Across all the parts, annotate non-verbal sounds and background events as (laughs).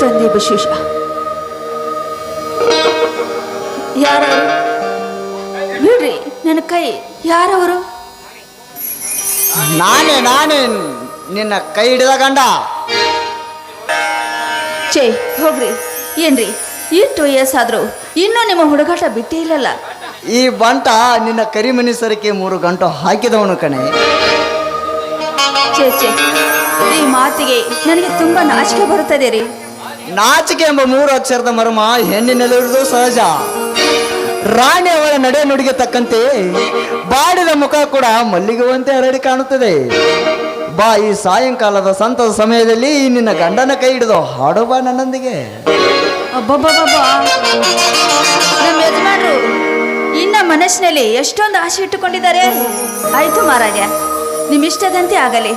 ತಂದೆ ವಿಶೇಷ. ಯಾರು ಬಿಡ್ರಿ ನನ್ನ ಕೈ ಯಾರವರು? ನಾನೇ ನಾನೇ ನಿನ್ನ ಕೈ ಹಿಡಿದ ಗಂಡ. ಛೇ ಹೋಗ್ರಿ. ಏನ್ರಿ ಇಷ್ಟು ವಯಸ್ಸಾದ್ರು ಇನ್ನೂ ನಿಮ್ಮ ಹುಡುಗಾಟ ಬಿಟ್ಟೇ ಇಲ್ಲಲ್ಲ? ಈ ಬಂಟ ನಿನ್ನ ಕರಿಮನಿ ಸರಕ್ಕೆ ಮೂರು ಗಂಟು ಹಾಕಿದವನು ಕಣೆ. ಛೇ ಛೇ. ಈ ಮಾತಿಗೆ ನನಗೆ ತುಂಬಾ ನಾಚಿಕೆ ಬರುತ್ತದೆ ರೀ. ನಾಚಿಕೆ ಎಂಬ ಮೂರು ಅಕ್ಷರದ ಮರ್ಮ ಹೆಣ್ಣಿನಲ್ಲಿರುವುದು ಸಹಜ. ರಾಣಿ ಅವರ ನಡೆ ನುಡಿಗೆ ತಕ್ಕಂತೆ ಬಾಡಿದ ಮುಖ ಕೂಡ ಮಲ್ಲಿಗುವಂತೆ ಹರಡಿ ಕಾಣುತ್ತದೆ. ಬಾ ಈ ಸಾಯಂಕಾಲದ ಸಂತದ ಸಮಯದಲ್ಲಿ ನಿನ್ನ ಗಂಡನ ಕೈ ಹಿಡಿದು ಹಾಡು ಬಾ ನನ್ನೊಂದಿಗೆ. ಅಬ್ಬಬ್ಬಬ್ಬಬ್ಬಾ. ನಮ್ಮ ಯಜಮಾನ್ರು ಇನ್ನ ಮನಸ್ಸಿನಲ್ಲಿ ಎಷ್ಟೊಂದು ಆಸೆ ಇಟ್ಟುಕೊಂಡಿದ್ದಾರೆ. ಆಯ್ತು ಮಹಾರಾಜ ನಿಮ್ಮಿಷ್ಟದಂತೆ ಆಗಲಿ.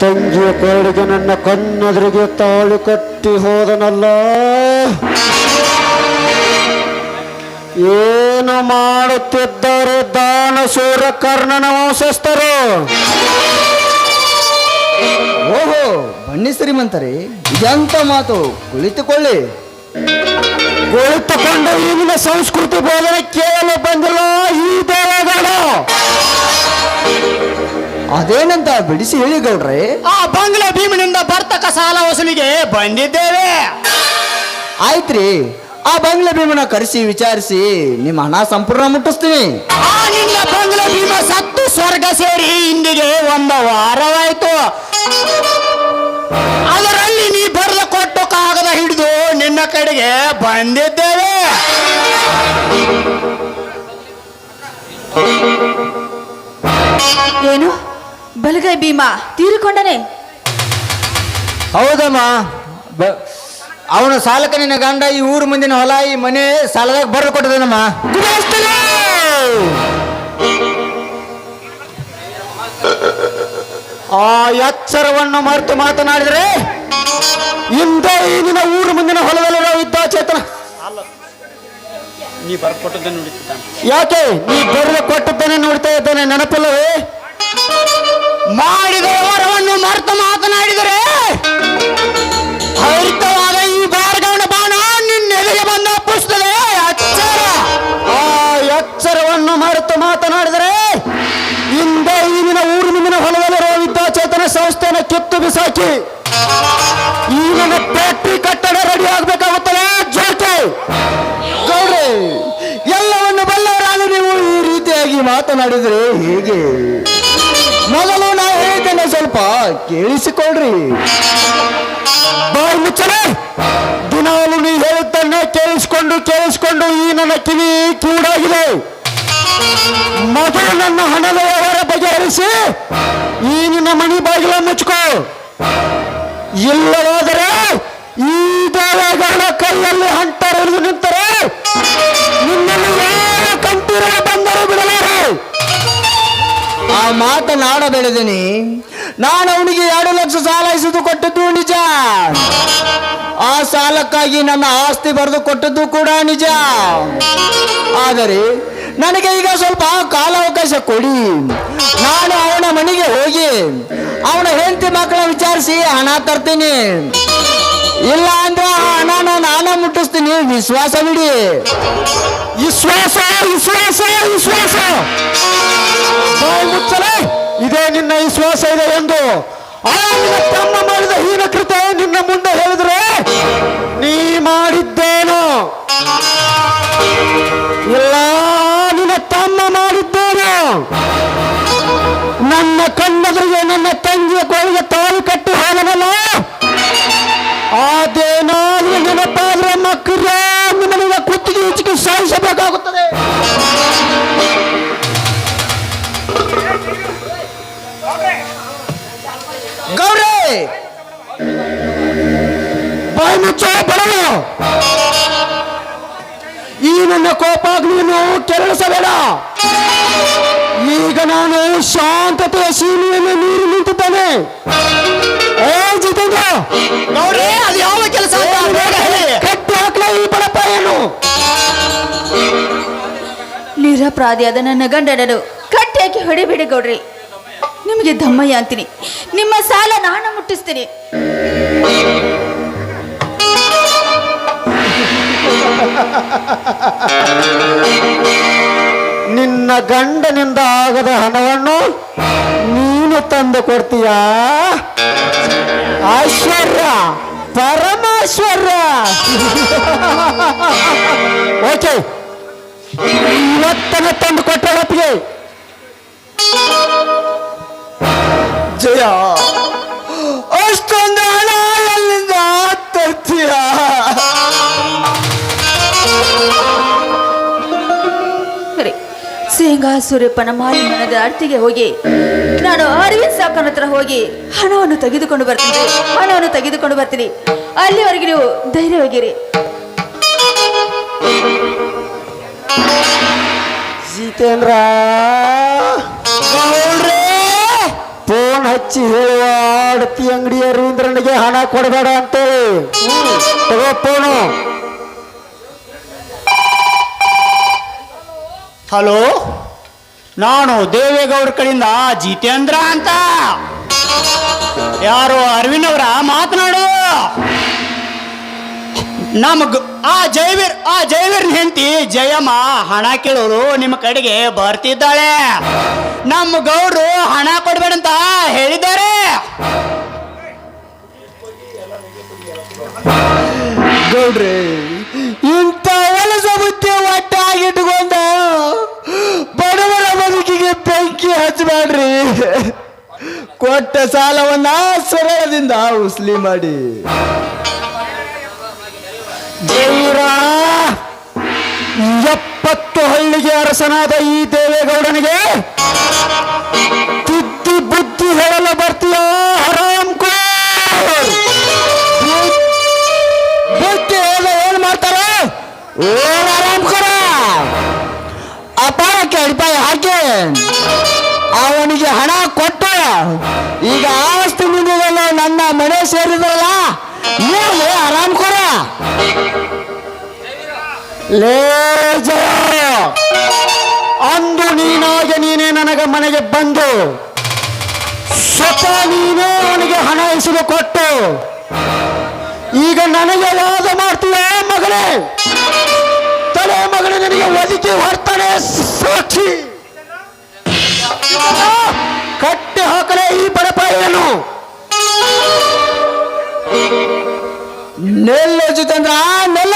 ತಂಗಿಯ ಕೋಳಿಗೆ ನನ್ನ ಕಣ್ಣೆದುರಿಗೆ ತಾಳು ಕಟ್ಟಿ ಹೋದನಲ್ಲ. ಏನು ಮಾಡುತ್ತಿದ್ದಾರೆ ದಾನಶೂರ ಕರ್ಣನ ವಂಶಸ್ಥರು? ಓಹೋ ಬನ್ನಿ ಶ್ರೀಮಂತರೇ ಇದೆಂತ ಮಾತು ಕುಳಿತುಕೊಳ್ಳಿ. ಕುಳಿತುಕೊಂಡು ಈಗಿನ ಸಂಸ್ಕೃತಿ ಬೋಧನೆ ಕೇಳಲು ಬಂದಿಲ್ಲ ಈ ದೇವಗೌಡ ಅದೇನಂತ ಬಿಡಿಸಿ ಹೇಳಿ ಗೌಡ್ರೆ ಆ ಬಂಗ್ಲಾ ಭೀಮಿನಿಂದ ಬರ್ತಕ್ಕ ಸಾಲ ವಸೂಲಿಗೆ ಬಂದಿದ್ದೇವೆ. ಆಯ್ತ್ರಿ ಆ ಬಂಗ್ಲೆ ಭೀಮನ ಕರೆಸಿ ವಿಚಾರಿಸಿ ನಿಮ್ಮ ಹಣ ಸಂಪೂರ್ಣ ಮುಟ್ಟಿಸ್ತೀನಿ. ಆ ನಿನ್ನ ಬಂಗ್ಲೆ ಭೀಮ ಸತ್ತು ಸ್ವರ್ಗ ಸೇರಿ ಇಂದಿಗೆ ಒಂದು ವಾರವಾಯ್ತು. ಅದರಲ್ಲಿ ನೀ ಬರೆದ ಕೊಟ್ಟು ಕಾಗದ ಹಿಡಿದು ನಿನ್ನ ಕಡೆಗೆ ಬಂದಿದ್ದೇವೆ. ಏನು? ಬಲಗೈ ಭೀಮ ತೀರಿಕೊಂಡನೆ. ಹೌದಮ್ಮ. ಅವನು ಸಾಲಕ್ಕೆ ನಿನ್ನ ಗಂಡ ಈ ಊರು ಮುಂದಿನ ಹೊಲ ಈ ಮನೆ ಸಾಲದಾಗ ಬರ್ದು ಕೊಟ್ಟದೇನಮ್ಮ ಆ ಎಚ್ಚರವನ್ನು ಮರೆತು ಮಾತನಾಡಿದರೆ ಹಿಂದೆ ಈ ದಿನ ಊರು ಮುಂದಿನ ಹೊಲದಲ್ಲಿ ಇದ್ದ ಚೇತನ. ನೀ ಬರ್ಕೊಟ್ಟದ್ದನ್ನು ನುಡಿತಿದ್ದಾನೆ ಯಾಕೆ? ನೀ ಬರೆದು ಕೊಟ್ಟದ್ದನ್ನೇ ನೋಡ್ತಾ ಇದ್ದೇನೆ ನೆನಪಿಲ್ಲವೇ? ಮಾಡಿದ ವರವನ್ನು ಮರೆತು ಮಾತನಾಡಿದರೆ ಹರಿತವಾದ ಈ ಬಾರ್ಗವನ ಬಾಣ ನಿನ್ನೆಲೆಗೆ ಬಂದ ಪುಸ್ತದೆ ಎಚ್ಚರ. ಆ ಎಚ್ಚರವನ್ನು ಮರೆತು ಮಾತನಾಡಿದರೆ ಹಿಂದೆ ಈ ದಿನ ಊರು ಮುಂದಿನ ಹೊಲದಲ್ಲಿರುವ ವಿದ್ಯಾಚೇತನ ಸಂಸ್ಥೆಯನ್ನು ಕಿತ್ತು ಬಿಸಾಕಿ ಈ ನನ್ನ ಫ್ಯಾಕ್ಟ್ರಿ ಕಟ್ಟಡ ರೆಡಿ ಆಗ್ಬೇಕಾಗುತ್ತದೆ ಜೋಕೆ. ಗೌಡ್ರಿ, ಎಲ್ಲವನ್ನು ಬಲ್ಲವರಾದ ನೀವು ಈ ರೀತಿಯಾಗಿ ಮಾತನಾಡಿದರೆ ಹೇಗೆ? ಮೊದಲು ಸ್ವಲ್ಪ ಕೇಳಿಸಿಕೊಳ್ರಿ. ಬಾಯಿ ಮುಚ್ಚಲೆ. ದಿನಾಲು ನೀ ಹೇಳುತ್ತನ್ನೇ ಕೇಳಿಸ್ಕೊಂಡು ಕೇಳಿಸ್ಕೊಂಡು ಈ ನನ್ನ ಕಿವಿ ಕೂಡಾಗಿದೆ. ಮೊದಲು ನನ್ನ ಹಣದ ವ್ಯವಹಾರ ಬಗೆಹರಿಸಿ, ಈ ನಿನ್ನ ಮಣಿ ಬಾಗಿಲ ಮುಚ್ಕೋ. ಇಲ್ಲವಾದರೆ ಈ ದೇವಗಳ ಕೈಯಲ್ಲಿ ಹಂಟರಿದು ನಿಂತರೆ ಆ ಮಾತನಾಡಬೇಡದೇನೆ ನಾನು ಅವನಿಗೆ ಎರಡು ಲಕ್ಷ ಸಾಲ ಇಸಿದು ಕೊಟ್ಟದ್ದು ನಿಜ. ಆ ಸಾಲಕ್ಕಾಗಿ ನನ್ನ ಆಸ್ತಿ ಬರೆದು ಕೊಟ್ಟದ್ದು ಕೂಡ ನಿಜ. ಆದರೆ ನನಗೆ ಈಗ ಸ್ವಲ್ಪ ಕಾಲಾವಕಾಶ ಕೊಡಿ. ನಾನು ಅವನ ಮನೆಗೆ ಹೋಗಿ ಅವನ ಹೆಂಡತಿ ಮಕ್ಕಳ ವಿಚಾರಿಸಿ ಹಣ ತರ್ತೀನಿ. ಇಲ್ಲ ಅಂದ್ರೆ ಹಣ ಹಣನ ನಾನು ಮುಟ್ಟಿಸ್ತೀನಿ. ವಿಶ್ವಾಸ ಬಿಡಿ. ವಿಶ್ವಾಸ ವಿಶ್ವಾಸ ವಿಶ್ವಾಸ. ಇದೇ ನಿನ್ನ ವಿಶ್ವಾಸ ಇದೆ ಎಂದು. ಕಣ್ಣೆದುರಿಗೆ ನನ್ನ ತಂಗಿಯ ಗೋಳಿಗೆ ತಾಳಿ ಕಟ್ಟಿ ಹಾಲನಲ್ಲ? ಅದೇನಾದ್ರೂ ನೆನಪಾದ್ರೆ ಮಕ್ಕಳ ನಿಮಗೆ ಕುತ್ತಿಗೆ ಹೆಚ್ಚಿಗೆ ಸಾಯಿಸಬೇಕಾಗುತ್ತದೆ. ಗೌರಿ! ಬಾಯಿ ಮುಚ್ಚೋ ಬಡವ ಈ ನನ್ನ ಕೋಪ ನೀನು ಕೆರಳಿಸಬೇಡ. ಈಗ ನಾನು ಶಾಂತತೆಯ ಸೀಮೆಯನ್ನು ನೀರು ನಿಂತಿದ್ದೇನೆ. ಏ ಜಿತೇಂದ್ರ! ಗೌರಿ ಅದು ಯಾವ ಕೆಲಸ ಅಂತ ಬೇಗ ಹೇಳಿ. ಕಟ್ಟಿ ಹಾಕ್ಲ ಈ ಬಡಪ್ಪ ಏನು ನಿರಪರಾಧಿಯಾದ ನನ್ನ ಗಂಡನನ್ನು ಕಟ್ಟಿಯಾಗಿ ಹೊಡಿಬೇಡಿ ಗೌಡ್ರಿ. ನಿಮಗೆ ದಮ್ಮಯ್ಯ ಅಂತೀನಿ. ನಿಮ್ಮ ಸಾಲ ನಾನು ಮುಟ್ಟಿಸ್ತೀನಿ. (laughs) ನಿನ್ನ ಗಂಡನಿಂದ ಆಗದ ಹಣವನ್ನು ನೀನು ತಂದು ಕೊಡ್ತೀಯಾ? ಐಶ್ವರ್ಯ, ಪರಮೇಶ್ವರ್ಯ. ಓಕೆ. ಇವತ್ತನ ತಂದು ಕೊಟ್ಟಳಪ್ಪಿಗೆ ಜಯ. ಅಷ್ಟೊಂದು ಶೇಂಗಾ ಮಾರಿ ಹಣದ ಅರ್ತಿಗೆ ಹೋಗಿ ನಾನು ಅರವಿಂದ್ ಸಾಕನ ಹತ್ರ ಹೋಗಿ ಹಣವನ್ನು ತೆಗೆದುಕೊಂಡು ಬರ್ತೀನಿ. ಹಣವನ್ನು ತೆಗೆದುಕೊಂಡು ಬರ್ತೀನಿ. ಅಲ್ಲಿವರೆಗೆ ನೀವು ಧೈರ್ಯವಾಗಿರಿ ಜಿತೇಂದ್ರ ಫೋನ್ ಹಚ್ಚಿ ಹೇಳುವ ಅಡತಿ ಅಂಗಡಿಯ ರವೀಂದ್ರನಿಗೆ ಹಣ ಕೊಡಬೇಡ ಅಂತೇಳಿ. ತಗೋ ಫೋನು ಹಲೋ? ನಾನು ದೇವೇಗೌಡ ಕಡೆಯಿಂದ ಜಿತೇಂದ್ರ ಅಂತ. ಯಾರು ಅರವಿಂದ್ ಅವರ ಮಾತನಾಡು. ನಮಗ್ ಆ ಜೈವೀರ್ ಆ ಜೈವೀರ್ ಹೆಂಡತಿ ಜಯಮ್ಮ ಹಣ ಕೇಳೋರು ನಿಮ್ಮ ಕಡೆಗೆ ಬರ್ತಿದ್ದಾಳೆ. ನಮ್ಮ ಗೌರು ಹಣ ಕೊಡ್ಬೇಡಂತ ಹೇಳಿದ್ದಾರೆ. ಗೌಡ್ರಿ, ಇಂಥ ಒಲಸ ಬುದ್ಧಿ ಒಟ್ಟಾಗಿಟ್ಕೊಂಡ ಬಡವರ ಬದುಕಿಗೆ ಹಚ್ಚಬೇಡ್ರಿ ಕೊಟ್ಟ ಸಾಲವನ್ನ ಸರಳದಿಂದ ಉಸ್ಲಿ ಮಾಡಿ. ದೇವರ, ಎಪ್ಪತ್ತು ಹಳ್ಳಿಗೆ ಅರಸನಾದ ಈ ದೇವೇಗೌಡನಿಗೆ ತಿದ್ದಿ ಬುದ್ಧಿ ಹೇಳಲು ಬರ್ತೀಯೋ? ಹರಾಮ್ ಬುದ್ಧಿ ಹೇಳ ಏನ್ ಮಾಡ್ತಾರೆ? ಏನ್ ಆರಾಮ್ ಕೊಡ ಅಪಾರಕ್ಕೆ ಅಡಿಪಾಯ ಹಾಕಿ. ಅವನಿಗೆ ಹಣ ಕೊಟ್ಟು, ಈಗ ಆಸ್ತಿ ಮುಂದಿದಲ್ಲ ನನ್ನ ಮನೆ ಸೇರಿದ್ರಲ್ಲ, ಏನು ಆರಾಮ್ ಕೊಡ. ಅಂದು ನೀನಾಗೆ ನೀನೇ ನನಗೆ ಮನೆಗೆ ಬಂದು, ಸ್ವತಃ ನೀನೇ ಅವನಿಗೆ ಹಣ ಹೆಸರು ಕೊಟ್ಟು, ಈಗ ನನಗೆ ವಾದ ಮಾಡ್ತೀಯ ಮಗಳೇ? ತಲೆ ಮಗಳೇ ನನಗೆ ಒದಕಿ ಹೊರ್ತಾನೆ ಸಾಕ್ಷಿ. ಕಟ್ಟಿ ಹಾಕಲೇ ಈ ಬಡಪಾಯಿಯನ್ನು ನೆಲ್ಲ ಜಿತೇಂದ್ರ ನೆಲ್ಲ.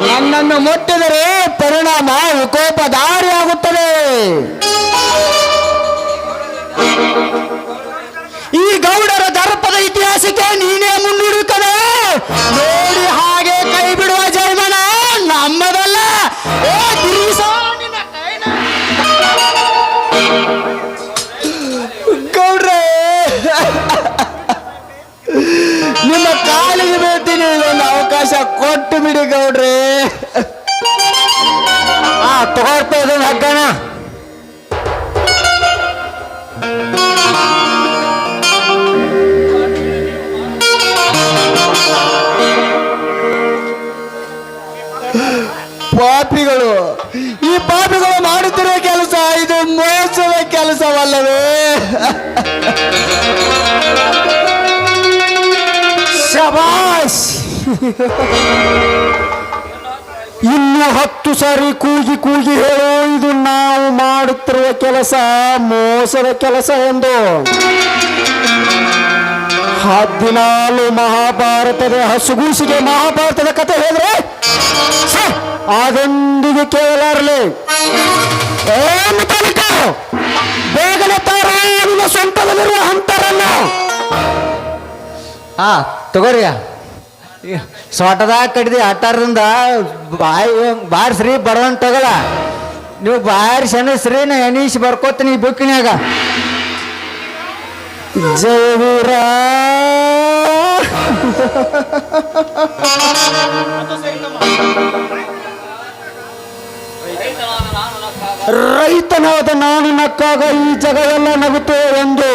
ನನ್ನನ್ನು ಮುಟ್ಟಿದರೆ ಪರಿಣಾಮ ವಿಕೋಪದಾರಿಯಾಗುತ್ತದೆ ಅವಕಾಶ ಕೊಟ್ಟು ಬಿಡಿ ಗೌಡ್ರಿ. ತಗೋರ್ತಾ ಇದನ್ನ ಹಗ್ಗಣ. ಪಾಪಿಗಳು, ಈ ಪಾಪಿಗಳು ಮಾಡುತ್ತಿರುವ ಕೆಲಸ, ಇದು ಮೋಸದ ಕೆಲಸವಲ್ಲವೇ. ಶಬಾಷ್! (laughs) ಇನ್ನು ಹತ್ತು ಸಾರಿ ಕೂಗಿ ಕೂಗಿ ಹೇಳೋ, ಇದು ನಾವು ಮಾಡುತ್ತಿರುವ ಕೆಲಸ, ಮೋಸದ ಕೆಲಸ ಎಂದು. ಹದಿನಾಲು ಮಹಾಭಾರತದ ಹಸುಗೂಸಿಗೆ ಮಹಾಭಾರತದ ಕಥೆ ಹೇಳಿದ್ರೆ ಅದೊಂದಿಗೆ ಕೇಳಲಾರಲಿ. ಬೇಗನೆ ತಾರ ಸ್ವಂತದಲ್ಲಿರುವ ಹಂತರನ್ನ. ಆ ತಗೋರಿ ಸೊಟದಾಗ ಕಡಿದಿ ಆಟಾರದಿಂದ ಬಾಯಿ ಬಾರಿಸ್ರಿ ಬಡವನ್ ತಗಲ ನೀವು ಬಾರಿ ಅನ್ನಿಸ್ರಿ ನಾ ಎನೀಸಿ ಬರ್ಕೋತೀನಿ ಈ ಬುಕ್ಕಿನಾಗ ಜಯವೀರ. ರೈತನಾದ ನಾನು ನಕ್ಕಾಗ ಈ ಜಗವೆಲ್ಲ ನಗುತ್ತೆ ನೀವಿಬ್ಬರು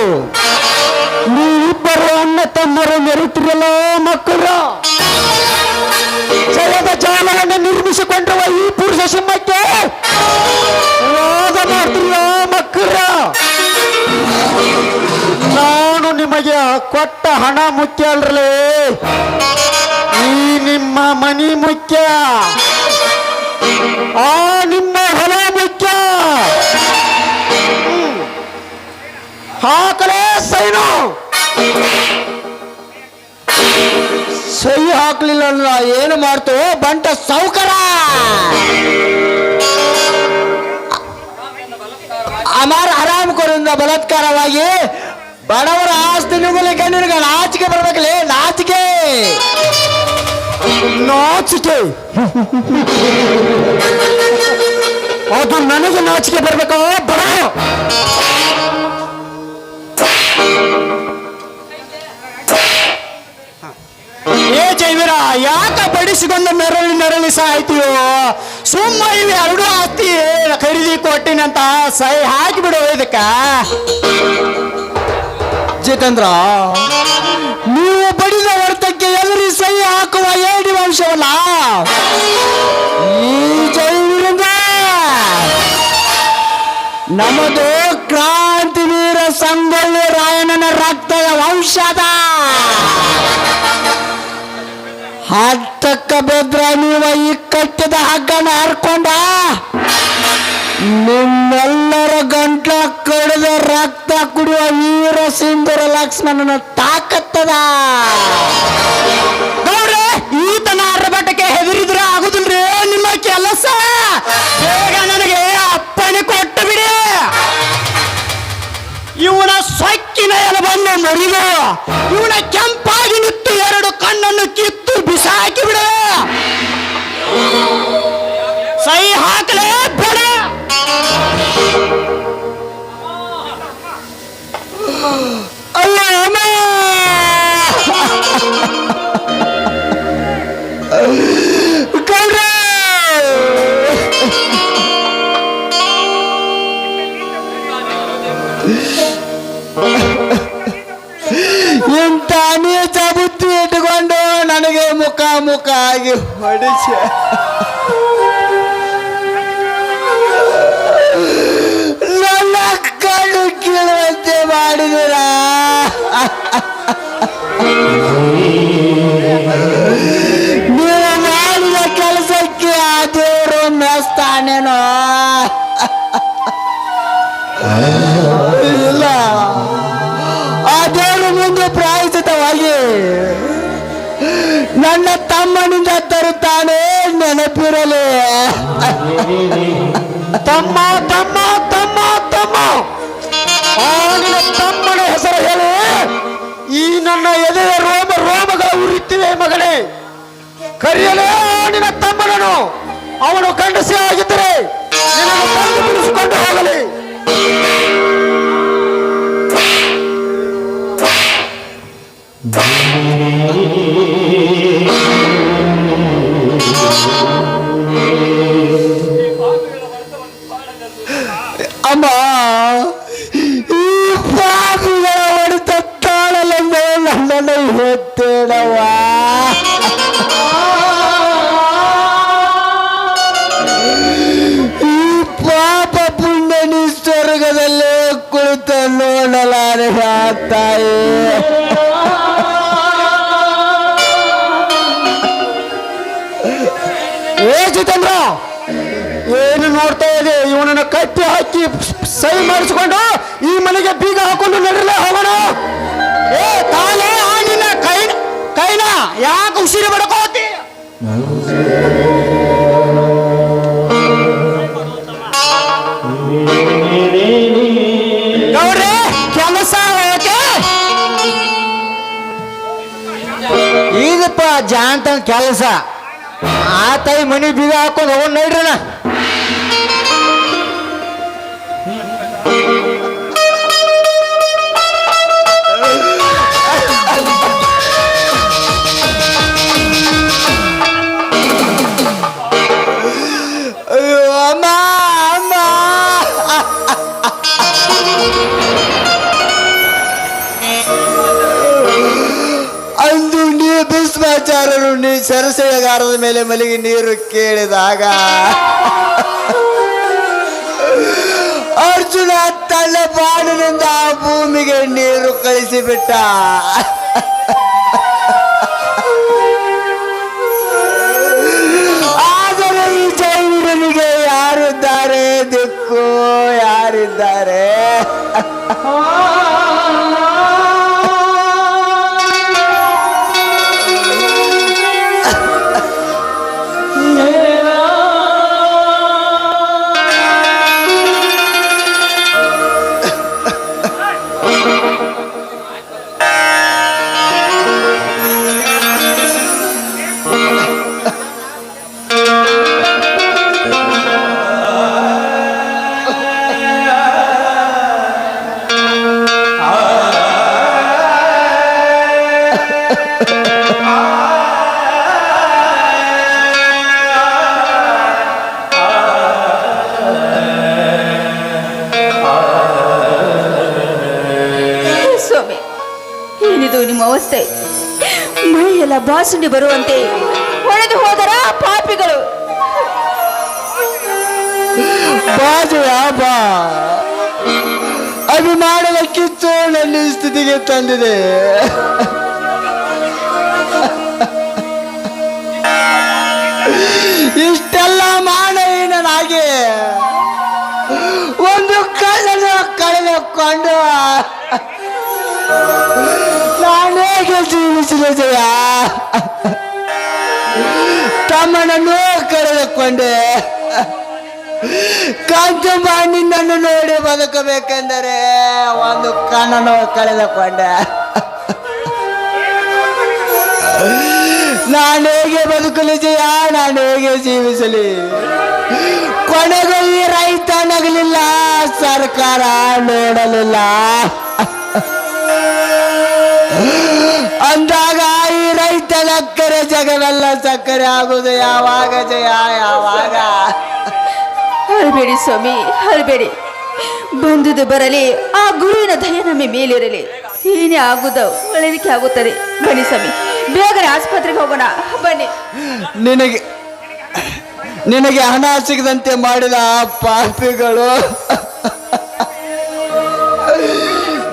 ಅಣ್ಣ ತಮ್ಮರು ಮೆರುತ್ತಿರಲ್ಲ ಮಕ್ಕಳು. ಜಯದ ಜಾಲವನ್ನು ನಿರ್ಮಿಸಿಕೊಂಡಿರುವ ಈ ಪುರುಷ ಸಿಂಹಕ್ಕೆ ವಾದ ಮಾಡ್ತಿರಲ್ಲ ಮಕ್ಕಳ. ನಾನು ನಿಮಗೆ ಕೊಟ್ಟ ಹಣ ಮುಖ್ಯ ಅಲ್ರಲೇ. ಈ ನಿಮ್ಮ ಮನಿ ಮುಖ್ಯ. ಆ ನಿಮ್ಮ ಹೊಲ ಮುಖ್ಯ. ಹಾಕಲೇ ಸೈನು. ಹಾಕ್ಲಿಲ್ಲ ಏನು ಮಾಡ್ತು ಬಂಟ ಸೌಕರ. ಅಮರ ಆರಾಮ ಕೊರಿಂದ ಬಲಾತ್ಕಾರವಾಗಿ ಬಡವರ ಆಸ್ತಿ ನುಗ್ಗಲಿಕ್ಕೆ ನಿನಗೆ ನಾಚಿಕೆ ಬರ್ಬೇಕಲೇ, ನಾಚಿಕೆ. ನಾಚಿಕೆ. ಅದು ನನಗೆ ನಾಚಿಕೆ ಬರ್ಬೇಕು? ಬರ ಏ ಜೈವೀರ, ಯಾಕ ಬಡಿಸಿಕೊಂಡು ನರಳಿ ನರಳಿ ಸಾಯ್ತೀಯೋ? ಸುಮ್ಮ ಇವೆ ಎರಡು ಆಸ್ತಿ ಖರೀದಿ ಕೊಟ್ಟಿನಂತ ಸೈ ಹಾಕಿಬಿಡು ಇದಕ್ಕ. ಜಿತೇಂದ್ರ, ನೀವು ಬಡಿದ ವರ್ತಕ್ಕೆ ಎಲ್ಲರಿ ಸಹಿ ಹಾಕುವ ಏಡಿ ವಂಶವಲ್ಲ? ಈ ಜೈವಿನಿಂದ ನಮ್ಮದು ಕ್ರಾಂತಿವೀರ ಸಂಗೊಳ್ಳಿ ರಾಯಣ್ಣನ ರಕ್ತದ ವಂಶದ ಹತ್ತಕ್ಕ ಬೆದ್ರ ನೀವ ಈ ಕಟ್ಟಿದ ಹಗ್ಗನ ಹರ್ಕೊಂಡ? ನಿಮ್ಮೆಲ್ಲರ ಗಂಟ್ಲ ಕಡಿದ ರಕ್ತ ಕುಡಿಯುವ ವೀರ ಸಿಂಧುರ ಲಕ್ಷ್ಮಣನ ತಾಕತ್ತದ. ನೋಡ್ರಿ, ಈತನ ಅರ್ಭಟಕ್ಕೆ ಹೆದರಿದ್ರೆ ಆಗುದಿಲ್ರಿ? ನಿಮ್ಮ ಕೆಲಸ? ಬೇಗ ನನಗೆ ಅಪ್ಪನೆ ಕೊಟ್ಟು ಬಿಡಿ. ಇವನ ಸೊಕ್ಕಿನ ಎಲಬನ್ನು ಮುರಿದು ಇವನ ಕೆಂಪಾಗಿ ನಿಂತು ಎರಡು ಕಣ್ಣನ್ನು ಕಿತ್ತು ಬಿಸಾಕಿ ಆಗಿ ಹೊಡಿಸ ನನ್ನ ಕಣ್ಣು ಕೀಳುವಂತೆ ಮಾಡಿದಿರ. ನೀವು ಮಾಡಿದ ಕೆಲಸಕ್ಕೆ ಆ ದೇವರು ಮೆಸ್ತಾನೇನೋ ತಮ್ಮನಿಂದ ತರುತ್ತಾನೆ ನೆನಪಿರಲಿ. ತಮ್ಮ ತಮ್ಮ ತಮ್ಮ ತಮ್ಮ. ಆ ತಮ್ಮನ ಹೆಸರು ಹೇಳಿ. ಈ ನನ್ನ ಎದೆಯ ರೋಮ, ರೋಮಗಳ ಉರಿತಿವೆ ಮಗನೇ ಕರೆಯಲೇ ನಿನ್ನ ತಮ್ಮನನು ಅವನು ಗಂಡಸೆ ಆಗಿದ್ದರೆ ಬಿಡಿಸಿಕೊಂಡು ಹೋಗಲಿ. ಈ ಕಟ್ಟಿ ಹಾಕಿ ಸೈ ಮಾಡಿಸಿಕೊಂಡು ಈ ಮನೆಗೆ ಬೀಗ ಹಾಕೊಂಡು ನಡೀಲೇ ಹೋಗೋಣ. ಏ, ತಾನೇ ಆ ನಿನ್ನ ಕೈ ಕೈನ ಯಾಕೆ ಉಸಿರು ಬಡ್ಕೋತಿ ಗೌಡ್ರೆ, ಕೆಲಸ ಈಗಪ್ಪ ಜಾಂತ ಕೆಲಸ. ಆ ತಾಯಿ ಮನೆ ಬೀಗ ಹಾಕೊಂಡು ಹೋಗೋಣ ನೋಡ್ರಣ. ನೀ ಮೇಲೆ ಮಲಗಿ ನೀರು ಕೇಳಿದಾಗ ಅರ್ಜುನ ತನ್ನ ಬಾಣಿನಿಂದ ಭೂಮಿಗೆ ನೀರು ಕಳಿಸಿಬಿಟ್ಟ. ಬಾಸುಂಡಿ ಬರುವಂತೆ ಹೊಡೆದು ಹೋದರ ಪಾಪಿಗಳು. ಬಾ ಅಭಿಮಾನದ ಕಿತ್ತು ನನ್ನ ಸ್ಥಿತಿಗೆ ತಂದಿದೆ. ಇಷ್ಟೆಲ್ಲ ಮಾಡೀನಾಗಿ ಒಂದು ಕಳ್ಳನ ಕಳೆದುಕೊಂಡು ನಾನೇಗೆ ಜೀವಿಸಲು ಕಳೆದುಕೊಂಡೆ ಕಾಂತಮ್ಮ ನಿನ್ನನ್ನು ನೋಡಿ ಬದುಕಬೇಕೆಂದರೆ ಒಂದು ಕಣ್ಣನ್ನು ಕಳೆದುಕೊಂಡೆ. ನಾನು ಹೇಗೆ ಬದುಕಲಿ ಜಯ? ನಾನು ಹೇಗೆ ಜೀವಿಸಲಿ? ಕೊನೆಗೂ ಈ ರೈತ ನಗಲಿಲ್ಲ, ಸರ್ಕಾರ ನೋಡಲಿಲ್ಲ. ಅಂದಾಗ ಈ ರೈತ ನಕ್ಕರೆ ಜಗವೆಲ್ಲ ಸಕ್ಕರೆ ಆಗುದು ಯಾವಾಗ ಜಯ? ಯಾವಾಗ? ಹರಬೇಡಿ ಸ್ವಾಮಿ ಹರಬೇಡಿ. ಬಂದುದು ಬರಲಿ ಆ ಗುರುವಿನ ದಯ ನಮ್ಮ ಮೇಲಿರಲಿ. ಏನೇ ಆಗುದ ಒಳಿಕೆ ಆಗುತ್ತದೆ. ಬನ್ನಿ ಸ್ವಾಮಿ ಬೇಗನೆ ಆಸ್ಪತ್ರೆಗೆ ಹೋಗೋಣ. ಬನ್ನಿ. ನಿನಗೆ ನಿನಗೆ ಹಣ ಸಿಗದಂತೆ ಮಾಡಿದ ಆ ಪಾಪಿಗಳು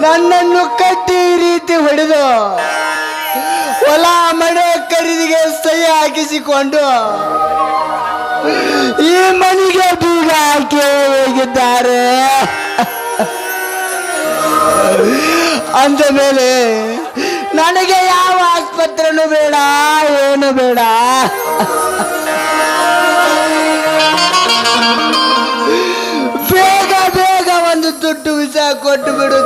ನನ್ನನ್ನು ಕಟ್ಟಿ ಈ ರೀತಿ ಹೊಡೆದು ಹೊಲ ಮನೆ ಖರೀದಿಗೆ ಸಹಿ ಹಾಕಿಸಿಕೊಂಡು ಈ ಮನೆಗೆ ಬೀಗ ಹಾಕಿ ಹೋಗಿದ್ದಾರೆ. ಅಂದ ಮೇಲೆ, ನನಗೆ ಯಾವ ಆಸ್ಪತ್ರೆನೂ ಬೇಡ, ಏನು ಬೇಡ. ಬೇಗ ಬೇಗ ಒಂದು ದುಡ್ಡು ವಿಷ ಕೊಟ್ಟು ಬಿಡು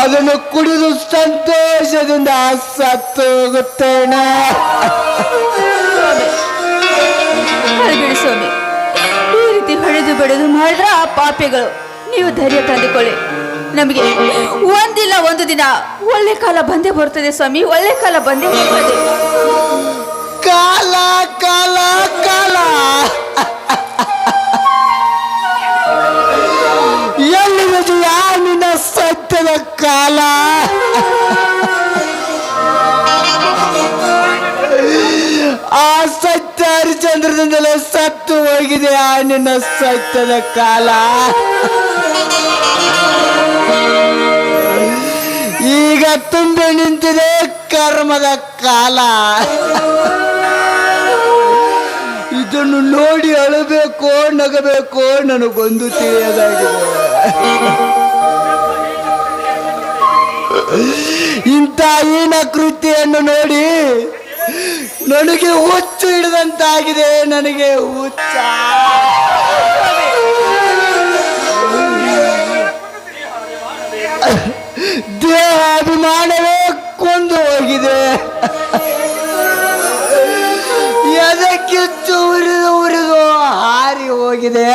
ಅದನ್ನು ಕುಡಿದು ಸಂತೋಷದಿಂದ ಸತ್ತು ಹೋಗುತ್ತೇನೆ ಅಳ್ಬೇಡಿ ಸ್ವಾಮಿ ಈ ರೀತಿ ಹೊಡೆದು ಬಡಿದು ಮಾಡಿದ್ರ ಆ ಪಾಪೆಗಳು ನೀವು ಧೈರ್ಯ ತಂದುಕೊಳ್ಳಿ. ನಮಗೆ ಒಂದಿಲ್ಲ ಒಂದು ದಿನ ಒಳ್ಳೆ ಕಾಲ ಬಂದೇ ಬರ್ತದೆ ಸ್ವಾಮಿ ಒಳ್ಳೆ ಕಾಲ ಬಂದೇ ಬರ್ತದೆ ಕಾಲ ಕಾಲ ಕಾಲ. ಸತ್ಯದ ಕಾಲ. ಆ ಸತ್ಯ ಹರಿಚಂದ್ರದಿಂದಲೇ ಸತ್ತು ಹೋಗಿದೆ, ಆ ನಿನ್ನ ಸತ್ಯದ ಕಾಲ. ಈಗ ತುಂಬಿ ನಿಂತಿದೆ ಕರ್ಮದ ಕಾಲ. ಇದನ್ನು ನೋಡಿ ಅಳಬೇಕು, ನಗಬೇಕು, ನನಗೊಂದು ತಿಳಿಯದಾಗಿದೆ. ಇಂಥ ಹೀನ ಕೃತಿಯನ್ನು ನೋಡಿ ನನಗೆ ಹುಚ್ಚು ಹಿಡಿದಂತಾಗಿದೆ, ನನಗೆ ಹುಚ್ಚ. ದೇಹಾಭಿಮಾನವೇ ಕೊಂದು ಹೋಗಿದೆ. ಎದಕ್ಕಿಚ್ಚು ಉರಿದು ಉರಿದು ಹಾರಿ ಹೋಗಿದೆ.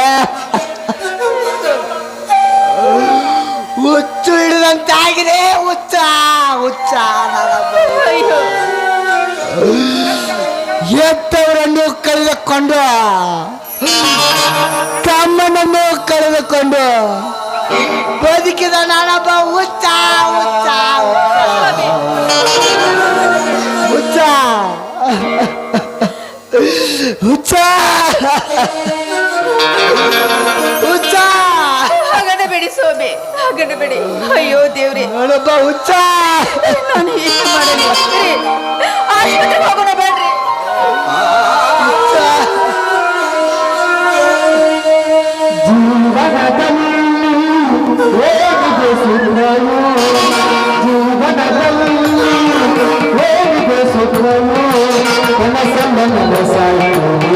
ಹುಚ್ಚು ಹಿಡಿದಂತಾಗಿದೆ, ಹುಚ್ಚ ಹುಚ್ಚ ಅಯ್ಯೋ ಎತ್ತವರನ್ನು ಕಳೆದುಕೊಂಡು, ತಮ್ಮನನ್ನು ಕಳೆದುಕೊಂಡು ಬದುಕಿದ ನಾನೊಬ್ಬ ಹುಚ್ಚ ಹುಚ್ಚ ಹುಚ್ಚ. ಹುಚ್ಚ ಹುಚ್ಚ. ಬಿಡಿ ಸ್ವಾಮಿ ಹಾಗನ್ನು ಬಿಡಿ ಅಯ್ಯೋ ದೇವ್ರಿ ನೋಡಪ್ಪ ಹುಚ್ಚ ನಾನು ಏನು ಮಾಡಲಿ ಆಸ್ಪತ್ರೆಗೆ ಹೋಗೋಣ ಬೇಡ್ರಿ ಜೀವನದಲ್ಲಿ ಸುಖವೋ ಮನಸ್ಸನ್ನು